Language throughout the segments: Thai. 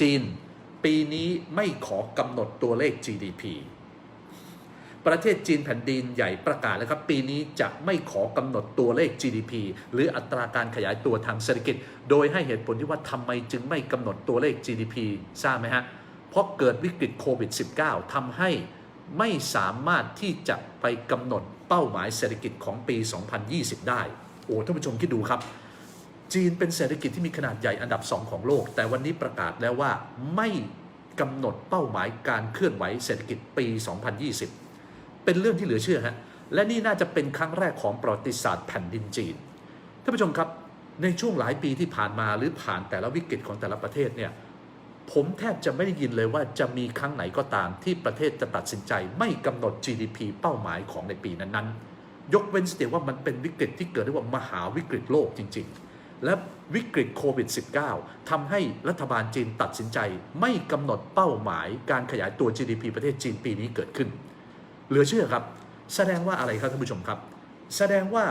จีน ปีนี้ไม่ขอกำหนดตัวเลข GDP ประเทศจีนแผ่นดินใหญ่ประกาศแล้วครับ ปีนี้จะไม่ขอกำหนดตัวเลข GDP หรืออัตราการขยายตัวทางเศรษฐกิจ โดยให้เหตุผลที่ว่าทำไมจึงไม่กำหนดตัวเลข GDP ทราบไหมฮะ เพราะเกิดวิกฤตโควิด -19 ทำให้ไม่สามารถที่จะไปกำหนดเป้าหมายเศรษฐกิจของปี 2020 ได้ โอ้ท่านผู้ชมคิดดูครับ จีนเป็นเศรษฐกิจที่มีขนาดใหญ่อันดับสองของโลก แต่วันนี้ประกาศแล้วว่าไม่กำหนดเป้าหมายการเคลื่อนไหวเศรษฐกิจปี 2020 เป็นเรื่องที่เหลือเชื่อฮะและนี่น่าจะเป็นครั้งแรกของประวัติศาสตร์แผ่นดินจีนท่านผู้ชมครับในช่วงหลายปีที่ผ่านมาหรือผ่านแต่ละวิกฤตของแต่ละประเทศเนี่ยผมแทบจะไม่ได้ยินเลยว่าจะมีครั้งไหนก็ตามที่ประเทศจะตัดสินใจ ไม่กำหนด GDP เป้าหมายของในปีนั้นๆ ยกเว้นเสียว่ามันเป็นวิกฤตที่เกิดเรียกว่ามหาวิกฤตโลกจริง ๆ และวิกฤตโควิด -19 ทำให้รัฐบาลจีนตัดสินใจไม่กำหนดเป้าหมายการขยายตัว GDP ประเทศจีนปีนี้เกิดขึ้น เหลือเชื่อครับ แสดงว่าอะไรครับท่านผู้ชมครับ แสดงว่า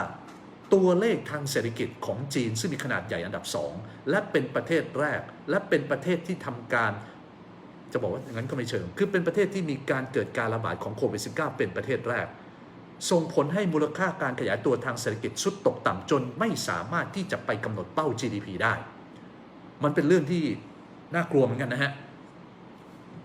ตัวเลขทางเศรษฐกิจของจีนซึ่งมีขนาดใหญ่อันดับสองและเป็นประเทศแรก และเป็นประเทศที่ทำการจะบอกว่าอย่างนั้นก็ไม่เชิง คือเป็นประเทศที่มีการเกิดการระบาดของโควิด -19 เป็นประเทศแรก ส่งผลให้มูลค่าการขยายตัวทางเศรษฐกิจสุดตกต่ำจนไม่สามารถที่จะไปกำหนดเป้า GDP ได้ มันเป็นเรื่องที่น่ากลัวเหมือนกันนะฮะ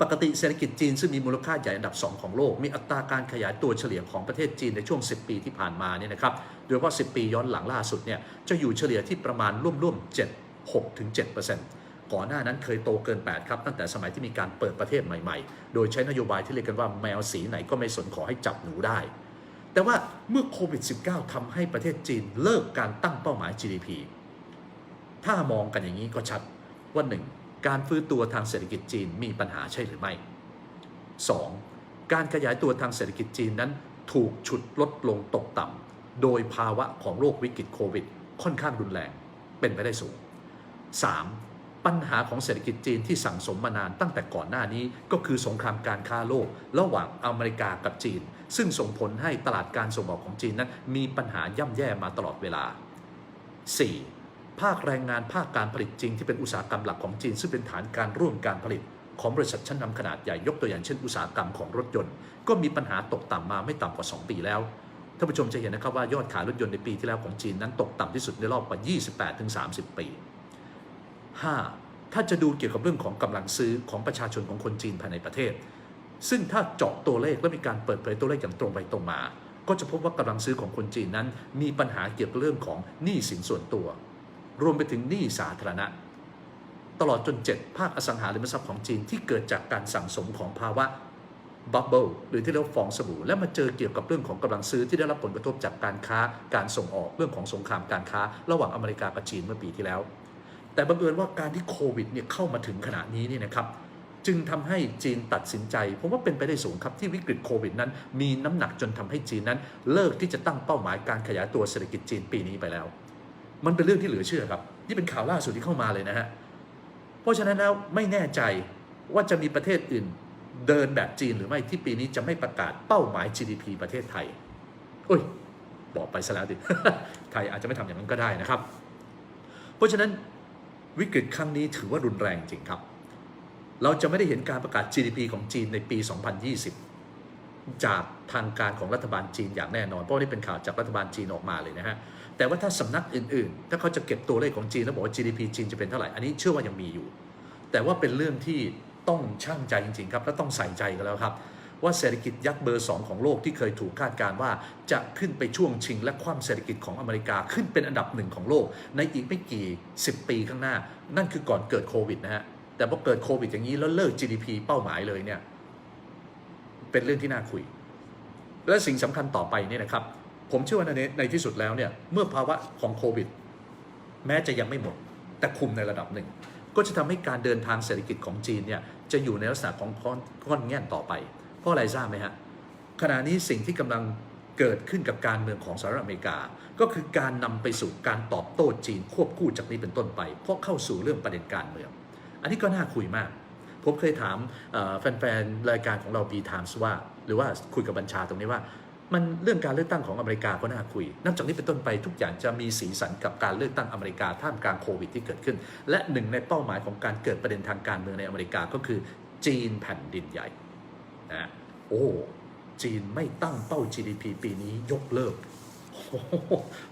ปกติเศรษฐกิจจีนซึ่งมีมูลค่าใหญ่อันดับ 2 ของโลก มีอัตราการขยายตัวเฉลี่ยของประเทศจีนในช่วง 10 ปีที่ผ่านมาเนี่ยนะครับ โดยเฉพาะ 10 ปีย้อนหลังล่าสุดเนี่ยจะอยู่เฉลี่ยที่ประมาณร่วมๆ7 6ถึง7%ก่อนหน้านั้นเคยโตเกิน 8 ครับ ตั้งแต่สมัยที่มีการเปิดประเทศใหม่ ๆ โดยใช้นโยบายที่เรียกกันว่าแมวสีไหนก็ไม่สนขอให้จับหนูได้ แต่ว่าเมื่อโควิด -19 ทำให้ประเทศจีนเลิกการตั้งเป้าหมาย GDP ถ้ามองกันอย่างนี้ก็ชัดว่าหนึ่งการฟื้นตัวทางเศรษฐกิจจีนมีปัญหาใช่หรือไม่ 2. การขยายตัวทางเศรษฐกิจจีนนั้นถูกฉุดลดลงตกต่ำโดยภาวะของโรควิกฤตโควิด ค่อนข้างรุนแรงเป็นไปได้สูง 3. ปัญหาของเศรษฐกิจจีนที่สั่งสมมานานตั้งแต่ก่อนหน้านี้ก็คือสงครามการค้าโลก ระหว่างอเมริกากับจีน ซึ่งส่งผลให้ตลาดการส่งออกของจีนนั้นมีปัญหาย่ำแย่มาตลอดเวลา 4. ภาคแรงงานภาคการผลิตจริงที่เป็นอุตสาหกรรมหลักของจีน ซึ่งเป็นฐานการร่วมการผลิตของบริษัทชั้นนำขนาดใหญ่ยกตัวอย่างเช่นอุตสาหกรรมของรถยนต์ ก็มีปัญหาตกต่ำมาไม่ต่ำกว่า 2 ปีแล้วท่านผู้ชมจะเห็นนะครับว่ายอดขายรถยนต์ในปีที่แล้วของจีนนั้นตกต่ำที่สุดในรอบกว่า 28-30 ปี 5. ถ้าจะดูเกี่ยวกับเรื่องของกำลังซื้อของประชาชนของคนจีนภายในประเทศ ซึ่งถ้าเจาะตัวเลขและมีการเปิดเผยตัวเลขอย่างตรงไปตรงมา ก็จะพบว่ากำลังซื้อของคนจีนนั้น มีปัญหาเกี่ยวกับเรื่องของหนี้สินส่วนตัว รวมไปถึงหนี้สาธารณะ ตลอดจน 7 ภาคอสังหาริมทรัพย์ของจีนที่เกิดจากการสั่งสมของภาวะบับเบิลหรือที่เรียกว่าฟองสบู่และมาเจอเกี่ยวกับเรื่องของกำลังซื้อที่ได้รับผลกระทบจากการค้าการส่งออกเรื่องของสงครามการค้า ระหว่างอเมริกากับจีนเมื่อปีที่แล้ว แต่บังเอิญว่าการที่โควิดเนี่ยเข้ามาถึงขณะนี้เนี่ยนะครับจึงทำให้จีนตัดสินใจผมว่าเป็นไปได้สูงครับที่วิกฤตโควิดนั้น มีน้ำหนักจนทำให้จีนนั้น เลิกที่จะตั้งเป้าหมายการขยายตัวเศรษฐกิจจีนปีนี้ไปแล้ว มันเป็นเรื่องที่เหลือเชื่อครับ นี่เป็นข่าวล่าสุดที่เข้ามาเลยนะฮะเพราะฉะนั้นแล้วไม่แน่ใจว่าจะมีประเทศอื่น เดินแบบจีนหรือไม่ที่ปีนี้จะไม่ประกาศเป้าหมาย GDP ประเทศไทยโอ้ยบอกไปซะแล้วดิไทยอาจจะไม่ทำอย่างนั้นก็ได้นะครับ เพราะฉะนั้น วิกฤตครั้งนี้ถือว่ารุนแรงจริงครับ เราจะไม่ได้เห็นการประกาศ GDP ของจีนในปี 2020 จากทางการของรัฐบาลจีนอย่างแน่นอน เพราะนี่เป็นข่าวจากรัฐบาลจีนออกมาเลยนะฮะ แต่ว่าถ้าสำนักอื่นๆ ถ้าเขาจะเก็บตัวเลขของจีนแล้วบอกว่า GDP จีนจะเป็นเท่าไหร่ อันนี้เชื่อว่ายังมีอยู่ แต่ว่าเป็นเรื่องที่ต้องช่างใจจริงๆครับ และต้องใส่ใจกันแล้วครับ ว่าเศรษฐกิจยักษ์เบอร์ 2 ของโลกที่เคยถูกคาดการณ์ว่า จะขึ้นไปช่วงชิงและคว่ำเศรษฐกิจของอเมริกาขึ้นเป็นอันดับหนึ่งของโลก ในอีกไม่กี่ 10 ปีข้างหน้า นั่นคือก่อนเกิดโควิดนะฮะแต่พอเกิดโควิดอย่างนี้แล้วเลิก GDP เป้าหมายเลยเนี่ยเป็นเรื่องที่น่าคุย และสิ่งสำคัญต่อไปเนี่ยนะครับ ผมเชื่อว่าในในที่สุดแล้วเนี่ยเมื่อภาวะของโควิด แม้จะยังไม่หมด แต่คุมในระดับหนึ่งก็จะทำให้การเดินทางเศรษฐกิจของจีนเนี่ยจะอยู่ในลักษณะของก้อนแง่นต่อไป ราะอะไรทราบไหมฮะขณะนี้สิ่งที่กำลังเกิดขึ้นกับการเมืองของสหรัฐอเมริกา ก็คือการนำไปสู่การตอบโต้จีนควบคู่จากนี้เป็นต้นไป เพราะเข้าสู่เรื่องประเด็นการเมือง อันนี้ก็น่าคุยมาก ผมเคยถามแฟนๆรายการของเรา B Times ว่า หรือว่าคุยกับบัญชาตรงนี้ว่า มันเรื่องการเลือกตั้งของอเมริกาก็น่าคุย นับจากนี้เป็นต้นไปทุกอย่างจะมีสีสันกับการเลือกตั้งอเมริกาท่ามกลางโควิดที่เกิดขึ้น และหนึ่งในเป้าหมายของการเกิดประเด็นทางการเมืองในอเมริกาก็คือจีนแผ่นดินใหญ่ นะโอ้จีนไม่ตั้งเป้า GDP ปีนี้ยกเลิก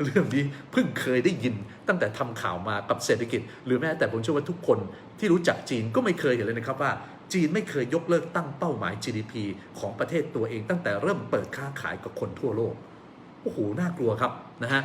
เรื่องนี้เพิ่งเคยได้ยินตั้งแต่ทำข่าวมากับเศรษฐกิจ หรือแม้แต่ผมเชื่อว่าทุกคนที่รู้จักจีนก็ไม่เคยเห็นเลยนะครับว่า จีนไม่เคยยกเลิกตั้งเป้าหมาย GDP ของประเทศตัวเองตั้งแต่เริ่มเปิดค้าขายกับคนทั่วโลกโอ้โหน่ากลัวครับนะฮะ